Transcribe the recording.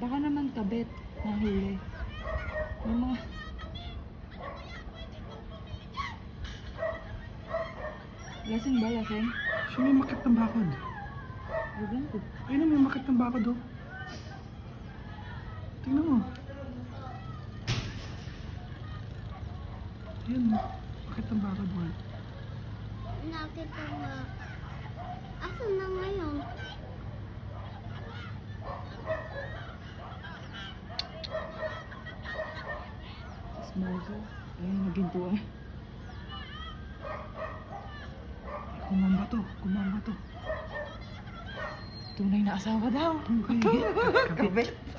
Baka naman kabet nahuli. May mga... Lasing ba, lasing? Siya may makit ng bakod. Ewan ko. Ayun na, may makit ng bakod oh. Tingnan mo. Ayun, makit ng bakod mo. Nakita nga. Asan na ngayon? Smoker. Ayun, naginto ah. Kumamba to, kumamba to. Tunay na asawa daw. Kabit.